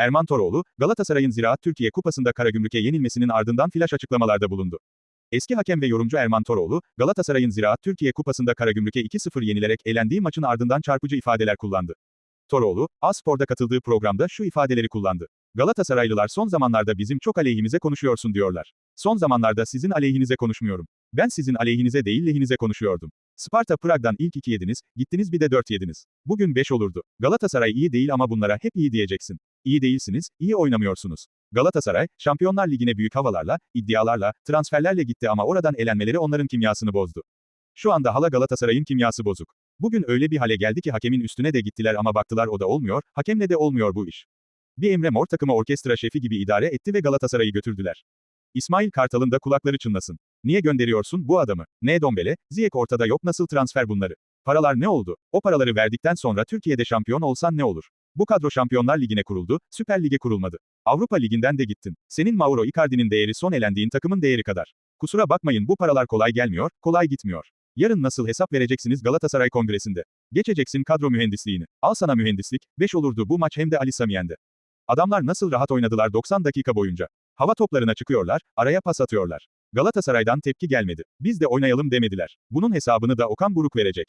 Erman Toroğlu, Galatasaray'ın Ziraat Türkiye Kupası'nda Karagümrük'e yenilmesinin ardından flaş açıklamalarda bulundu. Eski hakem ve yorumcu Erman Toroğlu, Galatasaray'ın Ziraat Türkiye Kupası'nda Karagümrük'e 2-0 yenilerek elendiği maçın ardından çarpıcı ifadeler kullandı. Toroğlu, A-Spor'da katıldığı programda şu ifadeleri kullandı. Galatasaraylılar son zamanlarda bizim çok aleyhimize konuşuyorsun diyorlar. Son zamanlarda sizin aleyhinize konuşmuyorum. Ben sizin aleyhinize değil lehinize konuşuyordum. Sparta Prag'dan ilk 2 yediniz, gittiniz bir de 4 yediniz. Bugün 5 olurdu. Galatasaray iyi değil ama bunlara hep iyi diyeceksin. İyi değilsiniz, iyi oynamıyorsunuz. Galatasaray, Şampiyonlar Ligi'ne büyük havalarla, iddialarla, transferlerle gitti ama oradan elenmeleri onların kimyasını bozdu. Şu anda hala Galatasaray'ın kimyası bozuk. Bugün öyle bir hale geldi ki hakemin üstüne de gittiler ama baktılar o da olmuyor, hakemle de olmuyor bu iş. Bir Emre Mor takımı orkestra şefi gibi idare etti ve Galatasaray'ı götürdüler. İsmail Kartal'ın da kulakları çınlasın. Niye gönderiyorsun bu adamı? Ne Dombele, Ziyech ortada yok nasıl transfer bunları? Paralar ne oldu? O paraları verdikten sonra Türkiye'de şampiyon olsan ne olur? Bu kadro Şampiyonlar Ligi'ne kuruldu, Süper Lig'e kurulmadı. Avrupa Ligi'nden de gittin. Senin Mauro Icardi'nin değeri son elendiğin takımın değeri kadar. Kusura bakmayın bu paralar kolay gelmiyor, kolay gitmiyor. Yarın nasıl hesap vereceksiniz Galatasaray Kongresi'nde? Geçeceksin kadro mühendisliğini. Al sana mühendislik, 5 olurdu bu maç hem de Ali Samiyen'de. Adamlar nasıl rahat oynadılar 90 dakika boyunca. Hava toplarına çıkıyorlar, araya pas atıyorlar. Galatasaray'dan tepki gelmedi. Biz de oynayalım demediler. Bunun hesabını da Okan Buruk verecek.